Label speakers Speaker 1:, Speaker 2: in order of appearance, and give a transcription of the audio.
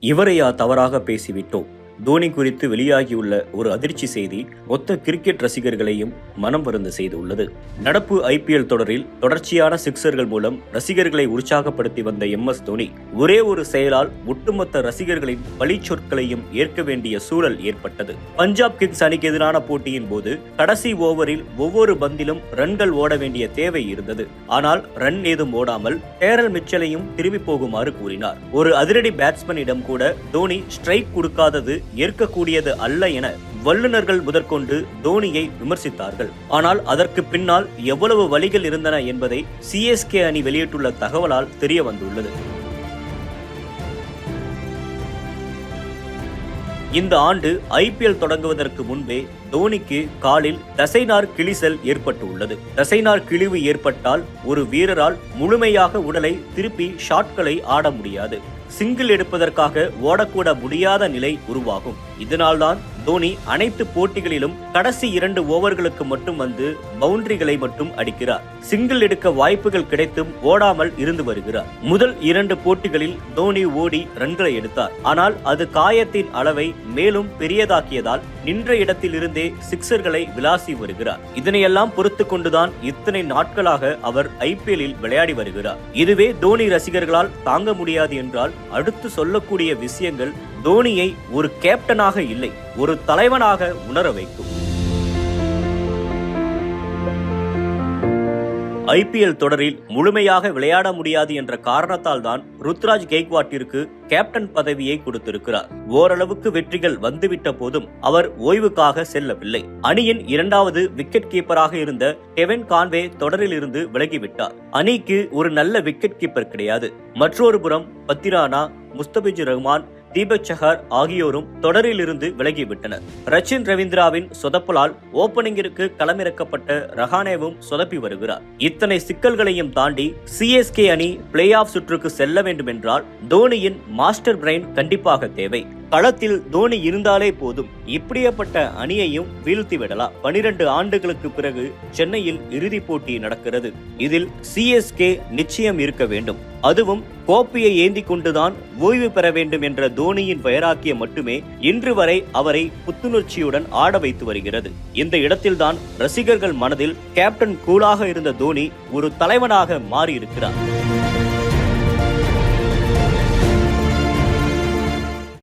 Speaker 1: இவரையா தவறாக பேசிவிட்டோம். தோனி குறித்து வெளியாகியுள்ள ஒரு அதிர்ச்சி செய்தி மொத்த கிரிக்கெட் ரசிகர்களையும் மனம் வருந்த செய்துள்ளது. நடப்பு ஐபிஎல் தொடரில் தொடர்ச்சியான சிக்சர்கள் மூலம் ரசிகர்களை உற்சாகப்படுத்தி வந்த எம் எஸ் தோனி ஒரே ஒரு செயலால் ஒட்டுமொத்த ரசிகர்களின் பழி சொற்களையும் ஏற்க வேண்டிய சூழல் ஏற்பட்டது. பஞ்சாப் கிங்ஸ் அணிக்கு எதிரான போட்டியின் போது கடைசி ஓவரில் ஒவ்வொரு பந்திலும் ரன்கள் ஓட வேண்டிய தேவை இருந்தது. ஆனால் ரன் ஏதும் ஓடாமல் டேரல் மிச்சலையும் திரும்பி போகுமாறு கூறினார். ஒரு அதிரடி பேட்ஸ்மேனிடம் கூட தோனி ஸ்ட்ரைக் கொடுக்காதது ஏற்கக்கூடியது அல்ல என வல்லுநர்கள் முதற்கொண்டு தோனியை விமர்சித்தார்கள். ஆனால் அதற்கு பின்னால் எவ்வளவு வழிகள் இருந்தன என்பதை சிஎஸ்கே அணி வெளியிட்டுள்ள தகவலால் தெரிய வந்துள்ளது. இந்த ஆண்டு ஐபிஎல் தொடங்குவதற்கு முன்பே தோனிக்கு காலில் தசைநார் கிழிசல் ஏற்பட்டுள்ளது. தசைநார் கிழிவு ஏற்பட்டால் ஒரு வீரரால் முழுமையாக உடலை திருப்பி ஷாட்களை ஆட முடியாது. சிங்கிள் எடுப்பதற்காக ஓடக்கூட முடியாத நிலை உருவாகும். இதனால்தான் தோனி அனைத்து போட்டிகளிலும் கடைசி இரண்டு ஓவர்களுக்கு மட்டும் வந்து பவுண்டரிகளை மட்டும் அடிக்கிறார். சிங்கிள் எடுக்க வாய்ப்புகள் கிடைத்தும் ஓடாமல் இருந்து வருகிறார். முதல் இரண்டு போட்டிகளில் தோனி ஓடி ரன்களை எடுத்தார். ஆனால் அது காயத்தின் அளவை மேலும் பெரியதாக்கியதால் நின்ற இடத்திலிருந்தே சிக்சர்களை விளாசி வருகிறார். இதனையெல்லாம் பொறுத்து கொண்டுதான் இத்தனை நாட்களாக அவர் ஐபிஎல்லில் விளையாடி வருகிறார். இதுவே தோனி ரசிகர்களால் தாங்க முடியாது என்றால் அடுத்து சொல்லக்கூடிய விஷயங்கள் தோனியை ஒரு கேப்டனாக இல்லை ஒரு ஒரு தலைவனாக உணர வைக்கும். ஐபிஎல் தொடரில் முழுமையாக விளையாட முடியாது என்ற காரணத்தால் தான் ருத்ராஜ் கெய்க்வாட்டிற்கு கேப்டன் பதவியை கொடுத்திருக்கிறார். ஓரளவுக்கு வெற்றிகள் வந்துவிட்ட போதும் அவர் ஓய்வுக்காக செல்லவில்லை. அணியின் இரண்டாவது விக்கெட் கீப்பராக இருந்த கெவன் கான்வே தொடரில் இருந்து விலகிவிட்டார். அணிக்கு ஒரு நல்ல விக்கெட் கீப்பர் கிடையாது. மற்றொரு புறம் பத்திரானா முஸ்தபிஜுர் ரஹ்மான் தீபக் சஹர் ஆகியோரும் தொடரிலிருந்து விலகிவிட்டனர். ரச்சின் ரவீந்திராவின் சொதப்பலால் ஓபனிங்கிற்கு களமிறக்கப்பட்ட ரஹானேவும் சொதப்பி வருகிறார். இத்தனை சிக்கல்களையும் தாண்டி சிஎஸ்கே அணி பிளே ஆஃப் சுற்றுக்கு செல்ல வேண்டும் என்றால் தோனியின் மாஸ்டர் பிரைன் கண்டிப்பாக தேவை. களத்தில் தோனி இருந்தாலே போதும். இப்படியப்பட்ட அணியையும் வீழ்த்தி விடலாம் பனிரெண்டு ஆண்டுகளுக்கு பிறகு சென்னையில் இறுதிப் போட்டி நடக்கிறது. இதில் சிஎஸ்கே நிச்சயம் இருக்க வேண்டும். அதுவும் கோப்பையை ஏந்தி கொண்டுதான் ஓய்வு பெற வேண்டும் என்ற தோனியின் பெயராக்கிய மட்டுமே இன்று வரை அவரை புத்துணர்ச்சியுடன் ஆட வைத்து வருகிறது. இந்த இடத்தில்தான் ரசிகர்கள் மனதில் கேப்டன் கூலாக இருந்த தோனி ஒரு தலைவனாக மாறியிருக்கிறார்.